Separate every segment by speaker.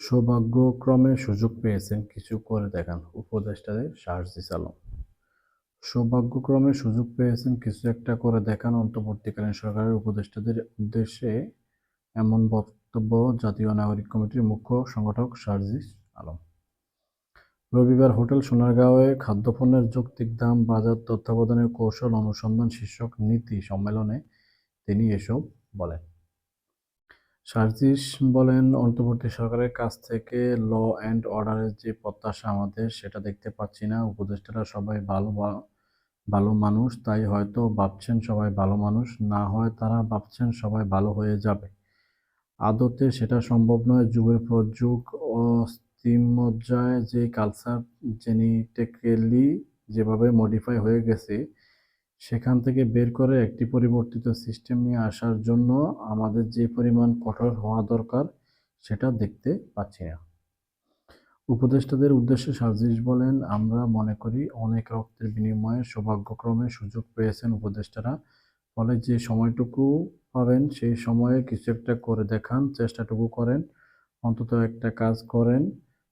Speaker 1: সৌভাগ্যক্রমে সুযোগ পেয়েছেন কিছু করে দেখান উপদেষ্টাদের শাহজিজ আলম সৌভাগ্যক্রমে সুযোগ পেয়েছেন কিছু একটা করে দেখান অন্তর্বর্তীকালীন সরকারের উপদেষ্টাদের উদ্দেশ্যে এমন বক্তব্য জাতীয় নাগরিক কমিটির মুখ্য সংগঠক শারজিস আলম রবিবার হোটেল সোনারগাঁওয়ে খাদ্যপণ্যের যৌক্তিক দাম, বাজার তত্ত্বাবধানের কৌশল অনুসন্ধান শীর্ষক নীতি সম্মেলনে তিনি এসব বলেন। সার্জিস বলেন, অন্তর্বর্তী সরকারের কাছ থেকে ল অ্যান্ড অর্ডারের যে প্রত্যাশা আমাদের, সেটা দেখতে পাচ্ছি না। উপদেষ্টারা সবাই ভালো ভালো মানুষ, তাই হয়তো ভাবছেন সবাই ভালো মানুষ। না হয় তারা ভাবছেন সবাই ভালো হয়ে যাবে। আদতে সেটা সম্ভব নয়। যুগের পর যুগ অস্থিমজ্জায় যে কালচার জেনেটিক্যালি যেভাবে মডিফাই হয়ে গেছে সেখান থেকে বের করে একটি পরিবর্তিত সিস্টেম নিয়ে আসার জন্য আমাদের যে পরিমাণ কঠোর হওয়া দরকার, সেটা দেখতে পাচ্ছি না। উপদেষ্টাদের উদ্দেশ্যে সার্জিস বলেন, আমরা মনে করি অনেক রক্তের বিনিময়ে সৌভাগ্যক্রমে সুযোগ পেয়েছেন উপদেষ্টারা। ফলে যে সময়টুকু পাবেন, সেই সময়ে কিছু একটা করে দেখান, চেষ্টাটুকু করেন, অন্তত একটা কাজ করেন।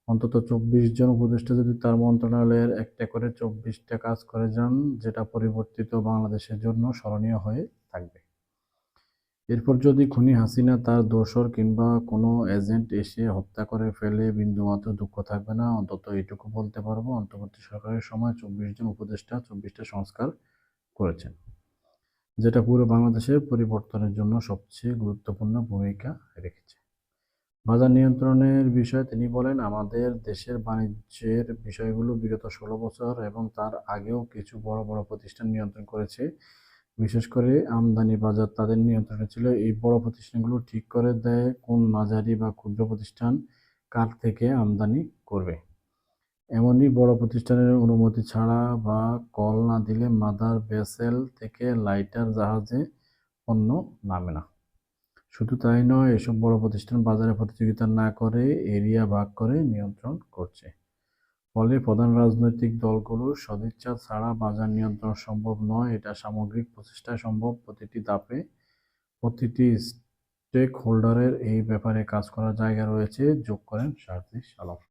Speaker 1: অন্তত চব্বিশ জন উপদেষ্টা যদি তার মন্ত্রণালয়ের একটা করে চব্বিশটা কাজ করে যান, যেটা পরিবর্তিত বাংলাদেশের জন্য স্মরণীয় হয়ে থাকবে। এরপর যদি খুনি হাসিনা তার দোসর কিংবা কোনো এজেন্ট এসে হত্যা করে ফেলে, বিন্দুমাত্র দুঃখ থাকবে না। অন্তত এইটুকু বলতে পারব, অন্তর্বর্তী সরকারের সময় চব্বিশ জন উপদেষ্টা চব্বিশটা সংস্কার করেছেন, যেটা পুরো বাংলাদেশের পরিবর্তনের জন্য সবচেয়ে গুরুত্বপূর্ণ ভূমিকা রেখেছে। বাজার নিয়ন্ত্রণের বিষয়ে তিনি বলেন, আমাদের দেশের বাণিজ্যের বিষয়গুলো বিগত ষোলো বছর এবং তার আগেও কিছু বড় বড় প্রতিষ্ঠান নিয়ন্ত্রণ করেছে। বিশেষ করে আমদানি বাজার তাদের নিয়ন্ত্রণে ছিল। এই বড় প্রতিষ্ঠানগুলো ঠিক করে দেয় কোন মাঝারি বা ক্ষুদ্র প্রতিষ্ঠান কার থেকে আমদানি করবে। এমনই বড় প্রতিষ্ঠানের অনুমতি ছাড়া বা কল না দিলে মাদার ভেসেল থেকে লাইটার জাহাজে পণ্য নামে না। শুধু তাই নয়, এসব বড় প্রতিষ্ঠান বাজারে প্রতিযোগিতা না করে এরিয়া ভাগ করে নিয়ন্ত্রণ করছে। ফলে প্রধান রাজনৈতিক দলগুলোর সদিচ্ছা ছাড়া বাজার নিয়ন্ত্রণ সম্ভব নয়। এটা সামগ্রিক প্রচেষ্টা সম্ভব। প্রতিটি ধাপে প্রতিটি স্টেক হোল্ডারের এই ব্যাপারে কাজ করার জায়গা রয়েছে। যোগ করেন সার্জিস আলম।